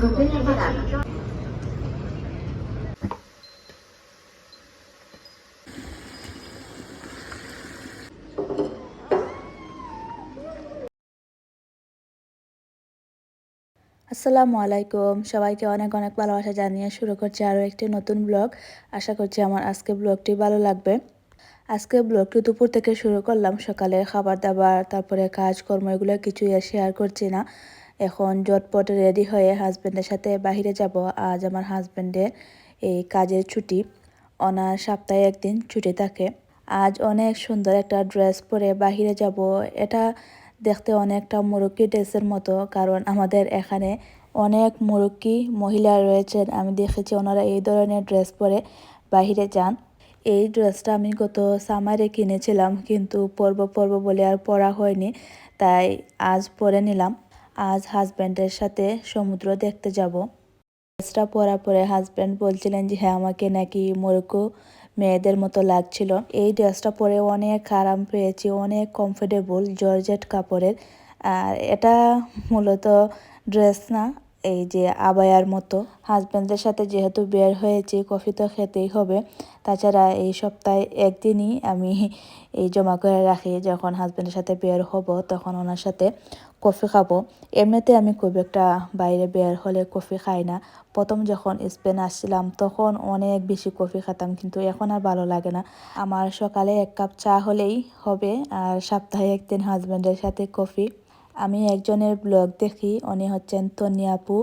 আসসালামু আলাইকুম। সবাইকে অনেক অনেক ভালোবাসা জানিয়ে শুরু করছি আরও একটি নতুন ব্লগ। আশা করছি আমার আজকে ব্লগটি ভালো লাগবে। আজকে ব্লগটি দুপুর থেকে শুরু করলাম সকালে খাবার দাবার, তারপরে কাজকর্ম, এগুলো কিছুই শেয়ার করছি না। এখন জটপট রেডি হয়ে হাজব্যান্ডের সাথে বাহিরে যাব। আজ আমার হাজব্যান্ডের এই কাজের ছুটি। ওনার সপ্তাহে একদিন ছুটি থাকে। আজ অনেক সুন্দর একটা ড্রেস পরে বাহিরে যাব। এটা দেখতে অনেকটা মুরব্বী ড্রেসের মতো, কারণ আমাদের এখানে অনেক মুরব্বী মহিলা রয়েছেন। আমি দেখেছি ওনারা এই ধরনের ড্রেস পরে বাহিরে যান। এই ড্রেসটা আমি গত সামারে কিনেছিলাম, কিন্তু পরব পরব বলে আর পরা হয়নি, তাই আজ পরে নিলাম। আজ হাজব্যান্ডের সাথে সমুদ্র দেখতে যাব। ড্রেসটা পরা পরে হাজব্যান্ড বলছিলেন যে হ্যাঁ আমাকে নাকি মোরক্কো মেয়েদের মতো লাগছিল। এই ড্রেসটা পরে অনেক আরাম পেয়েছি, অনেক কমফোর্টেবল জর্জেট কাপড়ের। আর এটা মূলত ড্রেস না এই যে আবায়ার মতো হাজব্যান্ডের সাথে যেহেতু বের হয়েছি কফি তো খেতেই হবে। তাছাড়া এই সপ্তাহে একদিনই আমি এই জমা করে রাখি, যখন হাজব্যান্ডের সাথে বের হব, তখন ওনার সাথে কফি খাব। এমনিতে আমি খুব একটা বাইরে বের হলে কফি খাই না। প্রথম যখন স্পেন আসছিলাম, তখন অনেক বেশি কফি খেতাম, কিন্তু এখন আর ভালো লাগে না। আমার সকালে এক কাপ চা হলেই হবে, আর সপ্তাহে একদিন হাজব্যান্ডের সাথে কফি আমি একজনের ব্লগ দেখি, উনি হচ্ছেন তনি আপু।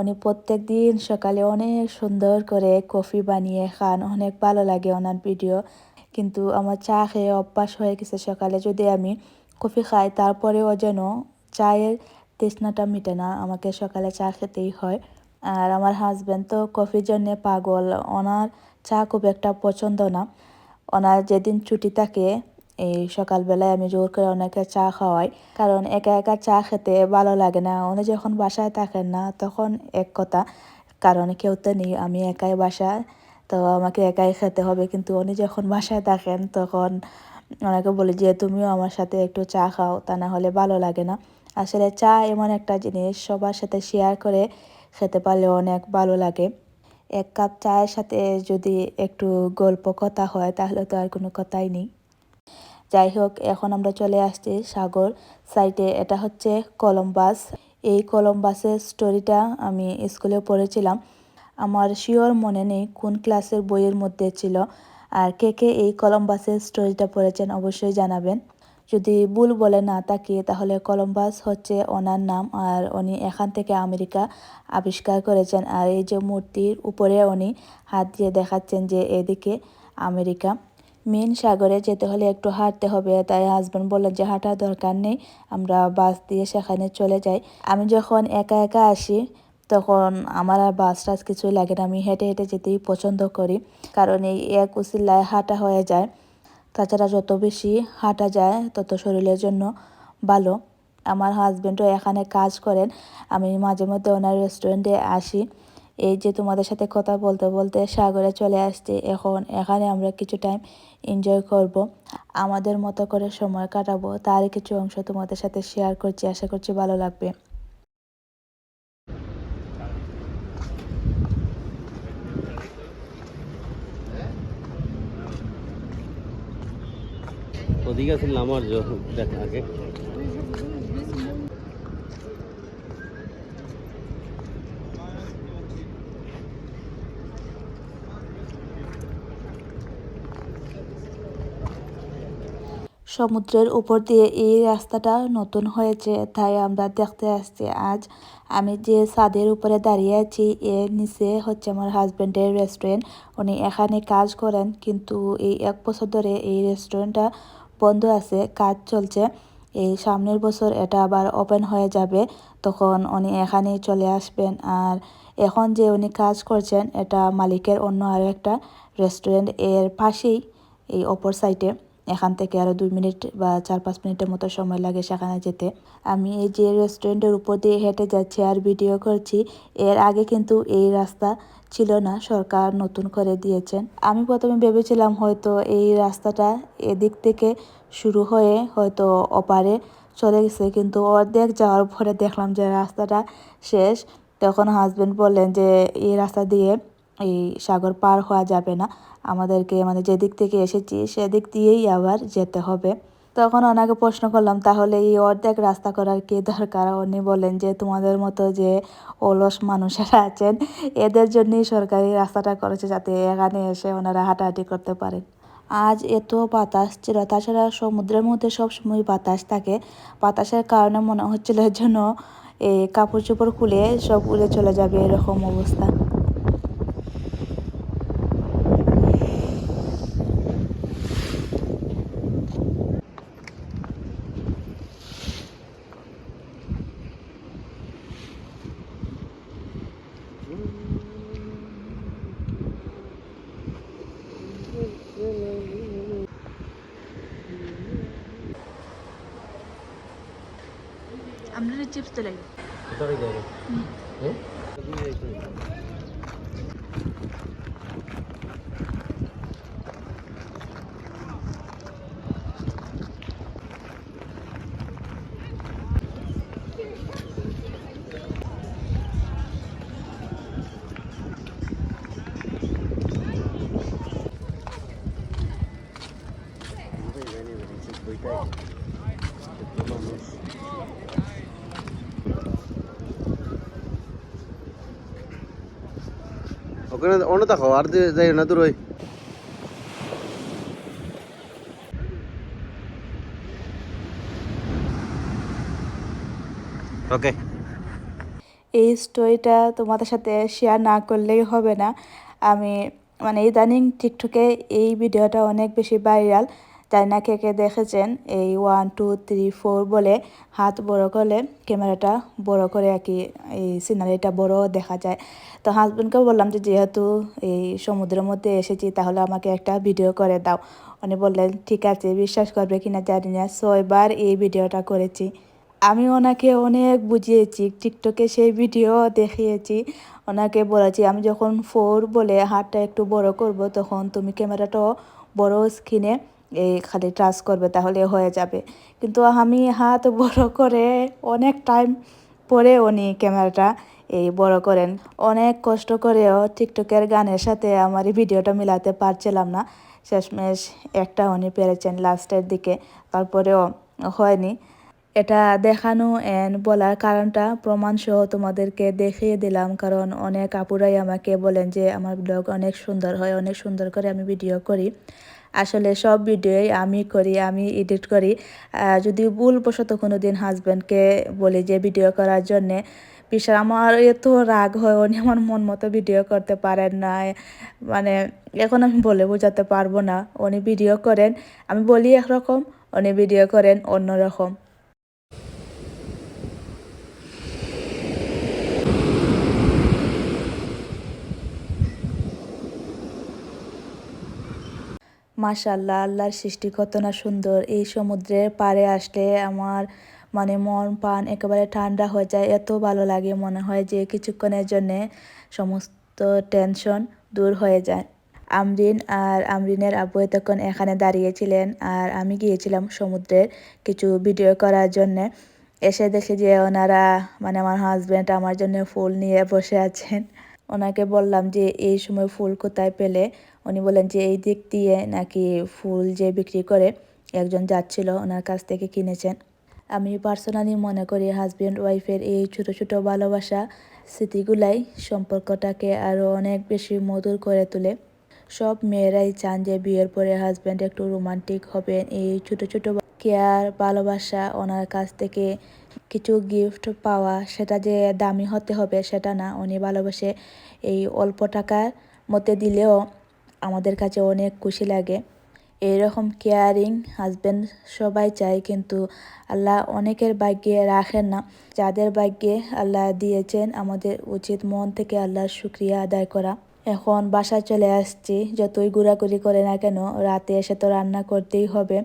উনি প্রত্যেক দিন সকালে অনেক সুন্দর করে কফি বানিয়ে খান, অনেক ভালো লাগে ওনার ভিডিও কিন্তু আমার চা খেয়ে অভ্যাস হয়ে গেছে সকালে, যদি আমি কফি খাই, তারপরেও যেন চায়ের তৃষ্ণাটা মিটে না, আমাকে সকালে চা খেতেই হয়। আর আমার হাজব্যান্ড তো কফির জন্যে পাগল, ওনার চা খুব একটা পছন্দ না। ওনার যেদিন ছুটি থাকে এই সকালবেলায় আমি জোর করে অনেকে চা খাওয়াই। কারণ একা একা চা খেতে ভালো লাগে না। উনি যখন বাসায় থাকেন না, তখন এক কথা, কারণ কেউ তো নেই, আমি একাই বাসায় তো আমাকে একাই খেতে হবে। কিন্তু উনি যখন বাসায় থাকেন, তখন ওনাকে বলি যে, তুমিও আমার সাথে একটু চা খাও, তা না হলে ভালো লাগে না। আসলে চা এমন একটা জিনিস, সবার সাথে শেয়ার করে খেতে পারলে অনেক ভালো লাগে। এক কাপ চায়ের সাথে যদি একটু গল্প কথা হয়, তাহলে তো আর কোনো কথাই নেই। যাই হোক এখন আমরা চলে আসছি সাগর সাইটে। এটা হচ্ছে কলম্বাস। এই কলম্বাসের স্টোরিটা আমি স্কুলে পড়েছিলাম। আমার শিওর মনে নেই কোন ক্লাসের বইয়ের মধ্যে ছিল। আর কে কে এই কলম্বাসের স্টোরিটা পড়েছেন অবশ্যই জানাবেন। যদি ভুল বলে না থাকি তাহলে কলম্বাস হচ্ছে ওনার নাম আর উনি এখান থেকে আমেরিকা আবিষ্কার করেছেন। আর এই যে মূর্তির উপরে উনি হাত দিয়ে দেখাচ্ছেন যে এদিকে আমেরিকা। মেন সাগরে যেতে হলে একটু হাঁটতে হবে। তাই হাজব্যান্ড বললেন যে হাঁটার দরকার নেই, আমরা বাস দিয়ে সেখানে চলে যাই। আমি যখন একা একা আসি, তখন আমার আর বাস টাস কিছুই লাগে না। আমি হেঁটে হেঁটে যেতেই পছন্দ করি, কারণ এই এক উচিল্লায় হাঁটা হয়ে যায়। তাছাড়া যত বেশি হাঁটা যায়, তত শরীরের জন্য ভালো। আমার হাজব্যান্ডও এখানে কাজ করেন। আমি মাঝে মধ্যে ওনার রেস্টুরেন্টে আসি। এই যে তোমাদের সাথে কথা বলতে বলতে সাগরে চলে আসছে। এখন এখানে আমরা কিছু টাইম এনজয় করব। আমাদের মতো করে সময় কাটাবো। তার কিছু অংশ তোমাদের সাথে শেয়ার করছি। আশা করছি ভালো লাগবে। ওদিকে আছে নামার আগে। সমুদ্রের উপর দিয়ে এই রাস্তাটা নতুন হয়েছে, তাই আমরা দেখতে আসছি। আজ আমি যে ছাদের উপরে দাঁড়িয়ে আছি এর নিচে হচ্ছে আমার হাজব্যান্ডের রেস্টুরেন্ট উনি এখানে কাজ করেন, কিন্তু এই এক বছর ধরে এই রেস্টুরেন্টটা বন্ধ আছে, কাজ চলছে। এই সামনের বছর এটা আবার ওপেন হয়ে যাবে, তখন উনি এখানেই চলে আসবেন। আর এখন যে উনি কাজ করছেন, এটা মালিকের অন্য আরও একটা রেস্টুরেন্টের পাশেই, এই অপর সাইডে এখান থেকে আরও দুই মিনিট বা চার পাঁচ মিনিটের মতো সময় লাগে সেখানে যেতে। আমি এই যে রেস্টুরেন্টের উপর দিয়ে হেঁটে যাচ্ছি আর ভিডিও করছি, এর আগে কিন্তু এই রাস্তা ছিল না, সরকার নতুন করে দিয়েছেন। আমি প্রথমে ভেবেছিলাম হয়তো এই রাস্তাটা এদিক থেকে শুরু হয়ে হয়তো ওপারে চলে গেছে, কিন্তু অর্ধেক যাওয়ার পরে দেখলাম যে রাস্তাটা শেষ। তখন হাজব্যান্ড বললেন যে এই রাস্তা দিয়ে এই সাগর পার হওয়া যাবে না। আমাদেরকে মানে যেদিক থেকে এসেছি, সেদিক দিয়েই আবার যেতে হবে। তখন ওনাকে প্রশ্ন করলাম, তাহলে এই অর্ধেক রাস্তা করার কি দরকার? উনি বলেন যে, তোমাদের মতো যে অলস মানুষেরা আছেন, এদের জন্যই সরকারি রাস্তাটা করেছে যাতে এখানে এসে ওনারা হাঁটাহাঁটি করতে পারেন আজ এত বাতাস ছিল, তাছাড়া সমুদ্রের মধ্যে সবসময় বাতাস থাকে। বাতাসের কারণে মনে হচ্ছিল যেন এই কাপড় চোপড় খুলে সব উড়ে চলে যাবে এরকম অবস্থা। আমরা চিপস তো লাগবে কোথায় যাবে হ্যাঁ ওখানে অন্য দেখো আর যাই না ওই ওকে এই স্টোরিটা তোমাদের সাথে শেয়ার না করলেই হবে না। আমি মানে ইদানিং টিকটকে এই ভিডিওটা অনেক বেশি ভাইরাল জানি না কে কে দেখেছেন? এই ওয়ান টু থ্রি ফোর বলে হাত বড় করলে ক্যামেরাটা বড় করে আর কি, এই সিনারিটা বড় দেখা যায়। তো হাজব্যান্ডকে বললাম যে, যেহেতু এই সমুদ্রের মধ্যে এসেছি, তাহলে আমাকে একটা ভিডিও করে দাও। উনি বললেন, ঠিক আছে, বিশ্বাস করবে কিনা জানি না। ছয়বার এই ভিডিওটা করেছি। আমি ওনাকে অনেক বুঝিয়েছি, টিকটকে সেই ভিডিও দেখিয়েছি। ওনাকে বলেছি, আমি যখন ফোর বলে হাতটা একটু বড় করব, তখন তুমি ক্যামেরাটাও বড় স্ক্রিনে এই খালি টাচ করবে তাহলে হয়ে যাবে। কিন্তু আমি হাত বড় করে অনেক টাইম পরে উনি ক্যামেরাটা এই বড় করেন। অনেক কষ্ট করেও টিকটকের গানের সাথে আমার ভিডিওটা মিলাতে পারছিলাম না। শেষমেশ একটা উনি পেরেছেন লাস্টের দিকে, তারপরেও হয়নি। এটা দেখানো এন বলার কারণটা প্রমাণ সহ তোমাদেরকে দেখিয়ে দিলাম, কারণ অনেক আপুরাই আমাকে বলেন যে আমার ব্লগ অনেক সুন্দর হয়, অনেক সুন্দর করে আমি ভিডিও করি। আসলে সব ভিডিওই আমি করি, আমি এডিট করি। যদি ভুলবশত কোনো দিন হাজব্যান্ডকে বলি যে ভিডিও করার জন্যে, বিশাল আমার এত রাগ হয়, উনি আমার মন মতো ভিডিও করতে পারেন না মানে এখন আমি বলে বোঝাতে পারব না, উনি ভিডিও করেন, আমি বলি একরকম, উনি ভিডিও করেন অন্যরকম। মাশাল্লাহ আল্লাহর সৃষ্টি কত না সুন্দর। এই সমুদ্রের পাড়ে আসলে আমার মানে মন, প্রাণ একেবারে ঠান্ডা হয়ে যায়। এত ভালো লাগে মনে হয় যে কিছুক্ষণের জন্যে সমস্ত টেনশন দূর হয়ে যায়। আমরিন আর আমরিনের আব্বু তখন এখানে দাঁড়িয়েছিলেন আর আমি গিয়েছিলাম সমুদ্রের কিছু ভিডিও করার জন্যে। এসে দেখি যে ওনারা মানে আমার হাজব্যান্ড আমার জন্য ফুল নিয়ে বসে আছেন। ওনাকে বললাম যে এই সময় ফুল কোথায় পেলে? উনি বলেন যে, এই দিক দিয়ে নাকি ফুল যে বিক্রি করে একজন যাচ্ছিল, ওনার কাছ থেকে কিনেছেন। আমি পার্সোনালি মনে করি হাজব্যান্ড ওয়াইফের এই ছোট ছোট ভালোবাসা স্মৃতিগুলাই সম্পর্কটাকে আরও অনেক বেশি মধুর করে তোলে। সব মেয়েরাই চান যে, বিয়ের পরে হাজব্যান্ড একটু রোমান্টিক হবেন। এই ছোট ছোট কেয়ার, ভালোবাসা, ওনার কাছ থেকে কিছু গিফট পাওয়া, সেটা যে দামি হতে হবে, সেটা না। উনি ভালোবাসে এই অল্প টাকার মধ্যে দিলেও আমাদের কাছে অনেক খুশি লাগে। এইরকম কেয়ারিং হাজব্যান্ড সবাই চায়, কিন্তু আল্লাহ অনেকের ভাগ্যে রাখেন না। যাদের ভাগ্যে আল্লাহ দিয়েছেন, আমাদের উচিত মন থেকে আল্লাহর শুক্রিয়া আদায় করা। এখন বাসায় চলে আসছি, যতই ঘোরাঘুরি করে না কেন, রাতে এসে তো রান্না করতেই হবে।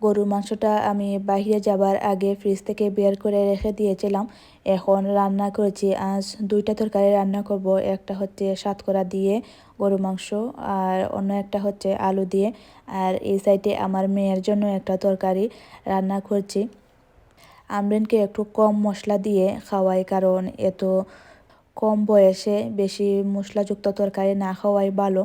গরুর মাংসটা আমি বাইরে যাবার আগে ফ্রিজ থেকে বের করে রেখে দিয়েছিলাম। এখন রান্না করেছি। আজ দুইটা তরকারি রান্না করব। একটা হচ্ছে সাতকরা দিয়ে গরু মাংস আর অন্য একটা হচ্ছে আলু দিয়ে। আর এই সাইডে আমার মেয়ের জন্য একটা তরকারি রান্না করছি। আমরিনকে একটু কম মশলা দিয়ে খাওয়াই কারণ এত কম বয়সে বেশি মশলাযুক্ত তরকারি না খাওয়াই ভালো।